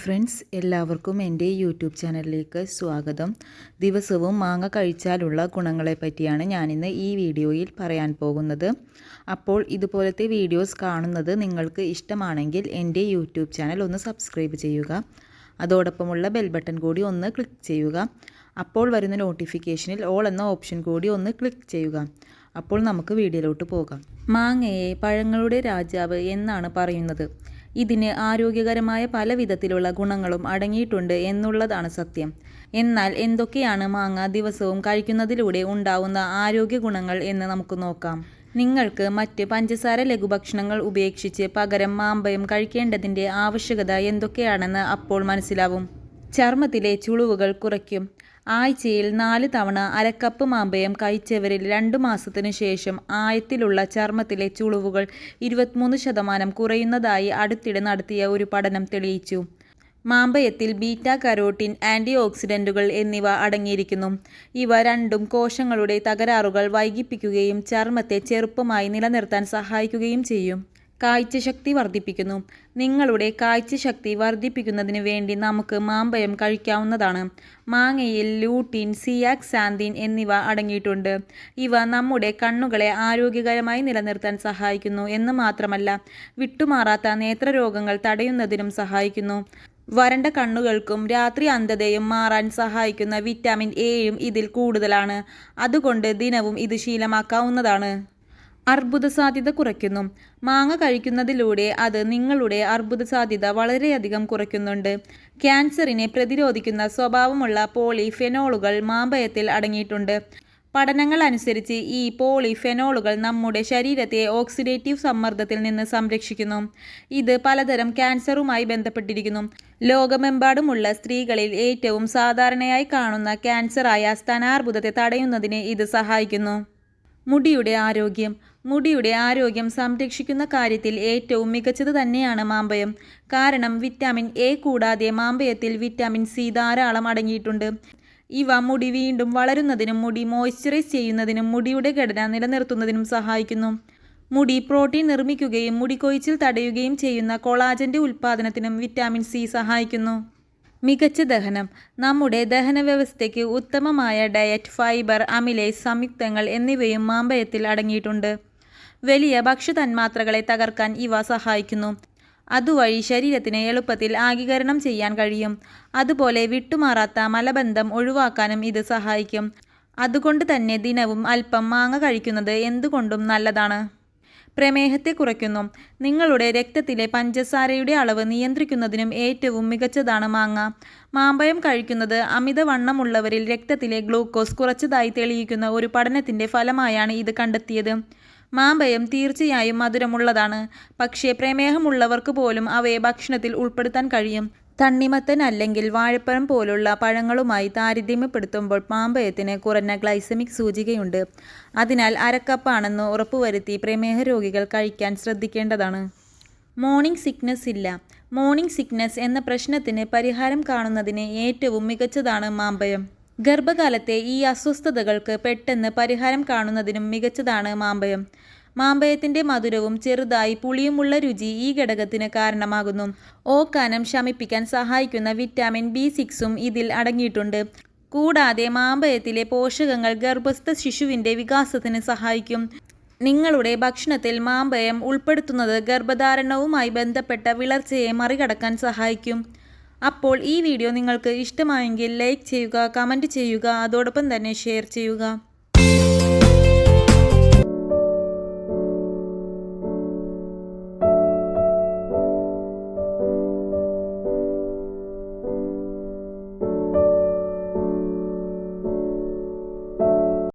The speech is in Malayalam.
ഫ്രണ്ട്സ് എല്ലാവർക്കും എന്റെ യൂട്യൂബ് ചാനലിലേക്ക് സ്വാഗതം. ദിവസവും മാങ്ങ കഴിച്ചാലുള്ള ഗുണങ്ങളെ പറ്റിയാണ് ഞാനിന്ന് ഈ വീഡിയോയിൽ പറയാൻ പോകുന്നത്. അപ്പോൾ ഇതുപോലത്തെ വീഡിയോസ് കാണുന്നത് നിങ്ങൾക്ക് ഇഷ്ടമാണെങ്കിൽ എന്റെ യൂട്യൂബ് ചാനൽ ഒന്ന് സബ്സ്ക്രൈബ് ചെയ്യുക. അതോടൊപ്പമുള്ള ബെൽ ബട്ടൺ കൂടി ഒന്ന് ക്ലിക്ക് ചെയ്യുക. അപ്പോൾ വരുന്ന നോട്ടിഫിക്കേഷനിൽ ഓൾ എന്ന ഓപ്ഷൻ കൂടി ഒന്ന് ക്ലിക്ക് ചെയ്യുക. അപ്പോൾ നമുക്ക് വീഡിയോയിലോട്ട് പോകാം. മാങ്ങയെ പഴങ്ങളുടെ രാജാവ് എന്നാണ് പറയുന്നത്. ഇതിന് ആരോഗ്യകരമായ പല വിധത്തിലുള്ള ഗുണങ്ങളും അടങ്ങിയിട്ടുണ്ട് എന്നുള്ളതാണ് സത്യം. എന്നാൽ എന്തൊക്കെയാണ് മാങ്ങ ദിവസവും കഴിക്കുന്നതിലൂടെ ഉണ്ടാവുന്ന ആരോഗ്യ ഗുണങ്ങൾ എന്ന് നമുക്ക് നോക്കാം. നിങ്ങൾക്ക് മറ്റ് പഞ്ചസാര ലഘുഭക്ഷണങ്ങൾ ഉപേക്ഷിച്ച് പകരം മാമ്പയം കഴിക്കേണ്ടതിന്റെ ആവശ്യകത എന്തൊക്കെയാണെന്ന് അപ്പോൾ മനസ്സിലാവും. ചർമ്മത്തിലെ ചുളിവുകൾ കുറയ്ക്കും. ആഴ്ചയിൽ നാല് തവണ അരക്കപ്പ് മാമ്പയം കഴിച്ചവരിൽ രണ്ടു മാസത്തിനു ശേഷം ആയത്തിലുള്ള ചർമ്മത്തിലെ ചുളിവുകൾ ഇരുപത്തിമൂന്ന് ശതമാനം കുറയുന്നതായി അടുത്തിടെ നടത്തിയ ഒരു പഠനം തെളിയിച്ചു. മാമ്പയത്തിൽ ബീറ്റാ കരോട്ടിൻ ആന്റി ഓക്സിഡന്റുകൾ എന്നിവ അടങ്ങിയിരിക്കുന്നു. ഇവ രണ്ടും കോശങ്ങളുടെ തകരാറുകൾ വൈകിപ്പിക്കുകയും ചർമ്മത്തെ ചെറുപ്പമായി നിലനിർത്താൻ സഹായിക്കുകയും ചെയ്യും. കാഴ്ചശക്തി വർദ്ധിപ്പിക്കുന്നു. നിങ്ങളുടെ കാഴ്ചശക്തി വർദ്ധിപ്പിക്കുന്നതിന് വേണ്ടി നമുക്ക് മാമ്പയം കഴിക്കാവുന്നതാണ്. മാങ്ങയിൽ ലൂട്ടിൻ സിയാക്സാന്തിൻ എന്നിവ അടങ്ങിയിട്ടുണ്ട്. ഇവ നമ്മുടെ കണ്ണുകളെ ആരോഗ്യകരമായി നിലനിർത്താൻ സഹായിക്കുന്നു എന്ന് മാത്രമല്ല വിട്ടുമാറാത്ത നേത്രരോഗങ്ങൾ തടയുന്നതിനും സഹായിക്കുന്നു. വരണ്ട കണ്ണുകൾക്കും രാത്രി അന്ധതയും മാറാൻ സഹായിക്കുന്ന വിറ്റാമിൻ എയും ഇതിൽ കൂടുതലാണ്. അതുകൊണ്ട് ദിനവും ഇത് ശീലമാക്കാവുന്നതാണ്. അർബുദ സാധ്യത കുറയ്ക്കുന്നു. മാങ്ങ കഴിക്കുന്നതിലൂടെ അത് നിങ്ങളുടെ അർബുദ സാധ്യത വളരെയധികം കുറയ്ക്കുന്നുണ്ട്. ക്യാൻസറിനെ പ്രതിരോധിക്കുന്ന സ്വഭാവമുള്ള പോളിഫെനോളുകൾ മാമ്പയത്തിൽ അടങ്ങിയിട്ടുണ്ട്. പഠനങ്ങൾ അനുസരിച്ച് ഈ പോളിഫെനോളുകൾ നമ്മുടെ ശരീരത്തെ ഓക്സിഡേറ്റീവ് സമ്മർദ്ദത്തിൽ നിന്ന് സംരക്ഷിക്കുന്നു. ഇത് പലതരം ക്യാൻസറുമായി ബന്ധപ്പെട്ടിരിക്കുന്നു. ലോകമെമ്പാടുമുള്ള സ്ത്രീകളിൽ ഏറ്റവും സാധാരണയായി കാണുന്ന ക്യാൻസറായ സ്തനാർബുദത്തെ തടയുന്നതിന് ഇത് സഹായിക്കുന്നു. മുടിയുടെ ആരോഗ്യം. മുടിയുടെ ആരോഗ്യം സംരക്ഷിക്കുന്ന കാര്യത്തിൽ ഏറ്റവും മികച്ചത് തന്നെയാണ് മാമ്പയം കാരണം വിറ്റാമിൻ എ കൂടാതെ മാമ്പയത്തിൽ വിറ്റാമിൻ സി ധാരാളം അടങ്ങിയിട്ടുണ്ട്. ഇവ മുടി വീണ്ടും വളരുന്നതിനും മുടി മോയ്സ്ചറൈസ് ചെയ്യുന്നതിനും മുടിയുടെ ഘടന നിലനിർത്തുന്നതിനും സഹായിക്കുന്നു. മുടി പ്രോട്ടീൻ നിർമ്മിക്കുകയും മുടി കൊഴിച്ചിൽ തടയുകയും ചെയ്യുന്ന കൊളാജന്റെ ഉൽപ്പാദനത്തിനും വിറ്റാമിൻ സി സഹായിക്കുന്നു. മികച്ച ദഹനം. നമ്മുടെ ദഹന വ്യവസ്ഥയ്ക്ക് ഉത്തമമായ ഡയറ്റ് ഫൈബർ അമിലേസ് സംയുക്തങ്ങൾ എന്നിവയും മാമ്പയത്തിൽ അടങ്ങിയിട്ടുണ്ട്. വലിയ ഭക്ഷ്യതന്മാത്രകളെ തകർക്കാൻ ഇവ സഹായിക്കുന്നു. അതുവഴി ശരീരത്തിന് എളുപ്പത്തിൽ ആഗീകരണം ചെയ്യാൻ കഴിയും. അതുപോലെ വിട്ടുമാറാത്ത മലബന്ധം ഒഴിവാക്കാനും ഇത് സഹായിക്കും. അതുകൊണ്ട് തന്നെ ദിനവും അല്പം മാങ്ങ കഴിക്കുന്നത് എന്തുകൊണ്ടും നല്ലതാണ്. പ്രമേഹത്തെ കുറയ്ക്കുന്നു. നിങ്ങളുടെ രക്തത്തിലെ പഞ്ചസാരയുടെ അളവ് നിയന്ത്രിക്കുന്നതിനും ഏറ്റവും മികച്ചതാണ് മാങ്ങ. മാമ്പഴം കഴിക്കുന്നത് അമിതവണ്ണമുള്ളവരിൽ രക്തത്തിലെ ഗ്ലൂക്കോസ് കുറച്ചതായി തെളിയിക്കുന്ന ഒരു പഠനത്തിന്റെ ഫലമായാണ് ഇത് കണ്ടെത്തിയത്. മാമ്പയം തീർച്ചയായും മധുരമുള്ളതാണ്. പക്ഷേ പ്രമേഹമുള്ളവർക്ക് പോലും അവയെ ഭക്ഷണത്തിൽ ഉൾപ്പെടുത്താൻ കഴിയും. തണ്ണിമത്തൻ അല്ലെങ്കിൽ വാഴപ്പഴം പോലുള്ള പഴങ്ങളുമായി താരതമ്യപ്പെടുത്തുമ്പോൾ മാമ്പയത്തിന് കുറഞ്ഞ ഗ്ലൈസമിക് സൂചികയുണ്ട്. അതിനാൽ അരക്കപ്പാണെന്ന് ഉറപ്പുവരുത്തി പ്രമേഹ രോഗികൾ കഴിക്കാൻ ശ്രദ്ധിക്കേണ്ടതാണ്. മോർണിംഗ് സിക്നസ് ഇല്ല. മോർണിംഗ് സിക്നസ് എന്ന പ്രശ്നത്തിന് പരിഹാരം കാണുന്നതിന് ഏറ്റവും മികച്ചതാണ് മാമ്പയം ഗർഭകാലത്തെ ഈ അസ്വസ്ഥതകൾക്ക് പെട്ടെന്ന് പരിഹാരം കാണുന്നതിനും മികച്ചതാണ് മാമ്പയം മാമ്പയത്തിന്റെ മധുരവും ചെറുതായി പുളിയുമുള്ള രുചി ഈ ഘടകത്തിന് കാരണമാകുന്നു. ഓക്കാനം ശമിപ്പിക്കാൻ സഹായിക്കുന്ന വിറ്റാമിൻ ബി സിക്സും ഇതിൽ അടങ്ങിയിട്ടുണ്ട്. കൂടാതെ മാമ്പയത്തിലെ പോഷകങ്ങൾ ഗർഭസ്ഥ ശിശുവിന്റെ വികാസത്തിന് സഹായിക്കും. നിങ്ങളുടെ ഭക്ഷണത്തിൽ മാമ്പയം ഉൾപ്പെടുത്തുന്നത് ഗർഭധാരണവുമായി ബന്ധപ്പെട്ട വിളർച്ചയെ മറികടക്കാൻ സഹായിക്കും. അപ്പോൾ ഈ വീഡിയോ നിങ്ങൾക്ക് ഇഷ്ടമായെങ്കിൽ ലൈക്ക് ചെയ്യുക കമന്റ് ചെയ്യുക അതോടൊപ്പം തന്നെ ഷെയർ ചെയ്യുക.